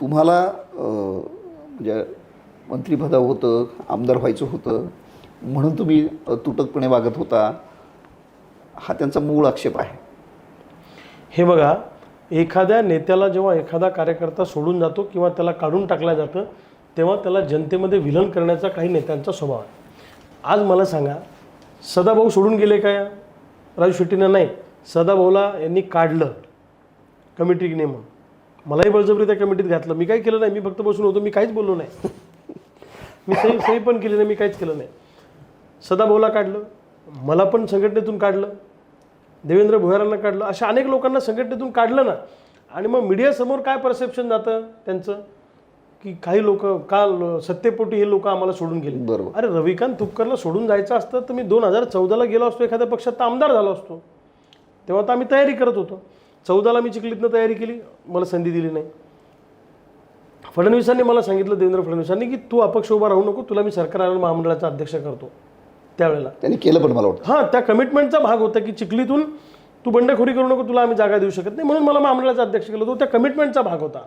तुम्हाला म्हणजे मंत्रिपद होतं आमदार व्हायचं होतं म्हणून तुम्ही तुटकपणे वागत होता हा त्यांचा मूळ आक्षेप आहे. हे बघा एखाद्या नेत्याला जेव्हा एखादा कार्यकर्ता सोडून जातो किंवा त्याला काढून टाकलं जातं तेव्हा त्याला जनतेमध्ये विलन करण्याचा काही नेत्यांचा स्वभाव आहे. आज मला सांगा सदाभाऊ सोडून गेले काय राजू शेट्टीनं नाही. सदाभाऊला यांनी काढलं कमिटी नेमून. मलाही बळजबरी त्या कमिटीत घातलं. मी काही केलं नाही. मी फक्त बसून होतो. मी काहीच बोललो नाही. मी सही सही पण केली नाही. मी काहीच केलं नाही. सदाभाऊला काढलं. मला पण संघटनेतून काढलं. देवेंद्र भुयारांना काढलं. अशा अनेक लोकांना संघटनेतून काढलं ना. आणि मग मीडियासमोर काय परसेप्शन जातं त्यांचं? की काही लोक का सत्तेपोटी हे लोक आम्हाला सोडून गेले? बरोबर. अरे रविकांत तुपकरला सोडून जायचं असतं तर मी दोन हजार चौदाला गेलो असतो. एखाद्या पक्षात तर आमदार झालो असतो. तेव्हा तर आम्ही तयारी करत होतो. चौदाला मी चिखलीतनं तयारी केली मला संधी दिली नाही. फडणवीसांनी मला सांगितलं देवेंद्र फडणवीसांनी की तू अपक्ष उभा राहू नको तुला मी सरकार आल्यावर महामंडळाचा अध्यक्ष करतो. त्यावेळेला. त्यांनी केलं पण मला वाटतं. हां त्या कमिटमेंटचा भाग होता की चिखलीतून तू बंडखोरी करू नको तुला आम्ही जागा देऊ शकत नाही म्हणून मला महामंडळाचा अध्यक्ष केलं तो त्या कमिटमेंटचा भाग होता.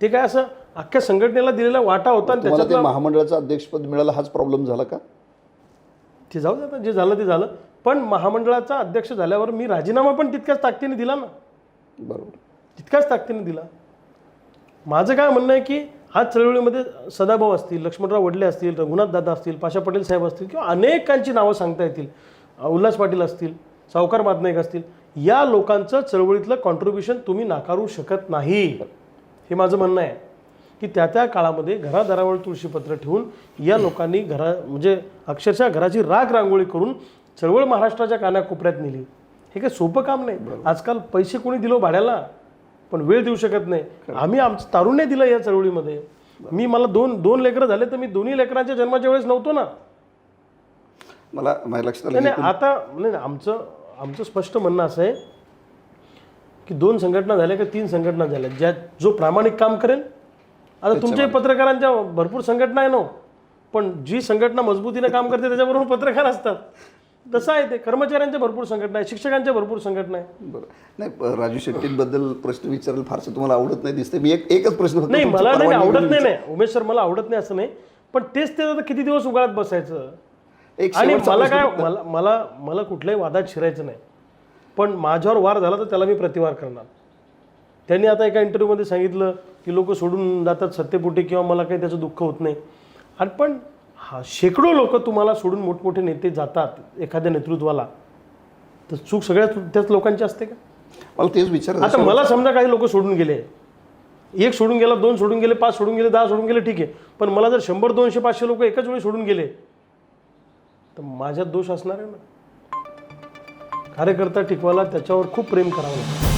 ते काय असं अख्ख्या संघटनेला दिलेला वाटा होता आणि त्याच्यात महामंडळाचं अध्यक्षपद मिळालं हाच प्रॉब्लेम झाला का? ते जाऊ दे आता जे झालं ते झालं. पण महामंडळाचा अध्यक्ष झाल्यावर मी राजीनामा पण तितक्याच ताकदीने दिला ना. बरोबर. तितक्याच ताकदीने दिला. माझं काय म्हणणं आहे की आज चळवळीमध्ये सदाभाऊ असतील लक्ष्मणराव वडले असतील रघुनाथ दादा असतील पाशा पटेल साहेब असतील किंवा अनेकांची नावं सांगता येतील उल्हास पाटील असतील सावकार मातनाईक असतील या लोकांचं चळवळीतलं कॉन्ट्रीब्युशन तुम्ही नाकारू शकत नाही. हे माझं म्हणणं आहे. की त्या त्या काळामध्ये घरादारावर तुळशीपत्र ठेवून या लोकांनी घरा म्हणजे अक्षरशः घराची राग रांगोळी करून चळवळ महाराष्ट्राच्या कानाकोपऱ्यात नेली. हे काही सोपं काम नाही. आजकाल पैसे कोणी दिलो भाड्याला पण वेळ देऊ शकत नाही. आम्ही आमचं तारुण्य दिलं या चळवळीमध्ये. मी मला दोन दोन लेकरं झाले तर मी दोन्ही लेकरांच्या जन्माच्या वेळेस नव्हतो ना. मला माझ्या लक्षात नाही आता नाही नाही, आमचं आमचं स्पष्ट म्हणणं असं आहे की दोन संघटना झाल्या का तीन संघटना झाल्या. ज्या जो प्रामाणिक काम करेल. आता तुमच्याही पत्रकारांच्या भरपूर संघटना आहे ना हो. पण जी संघटना मजबूतीने काम करते त्याच्याबरोबर पत्रकार असतात. तसं आहे ते. कर्मचाऱ्यांच्या भरपूर संघटना आहे शिक्षकांच्या भरपूर संघटना आहे बरं. नाही राजू शेट्टींबद्दल प्रश्न विचारायला फारसं तुम्हाला आवडत नाही दिसते मी एक एकच प्रश्न फक्त नाही तुमच्या मला नाही परवानगीने आवडत नाही नाही. उमेश सर मला आवडत नाही असं नाही. पण तेच ते आता किती दिवस उगाळत बसायचं? एक आणि शेवटचा मला प्रश्न काय फक्त. मला मला मला कुठल्याही वादात शिरायचं नाही. पण माझ्यावर वार झाला तर त्याला मी प्रतिवार करणार. त्यांनी आता एका इंटरव्ह्यूमध्ये सांगितलं की लोक सोडून जातात सत्तेपोटी किंवा मला काही त्याचं दुःख होत नाही. आणि पण हा शेकडो लोक तुम्हाला सोडून मोठमोठे नेते जातात एखाद्या नेतृत्वाला. तर चूक सगळ्याच त्याच लोकांची असते का? मला तेच विचार आता मला समजा काही लोक सोडून गेले. एक सोडून गेला दोन सोडून गेले पाच सोडून गेले दहा सोडून गेले ठीक आहे. पण मला जर शंभर दोनशे पाचशे लोक एकाच वेळी सोडून गेले तर माझ्यात दोष असणार आहे ना? कार्यकर्ता टिकवायला त्याच्यावर खूप प्रेम करावं लागतं.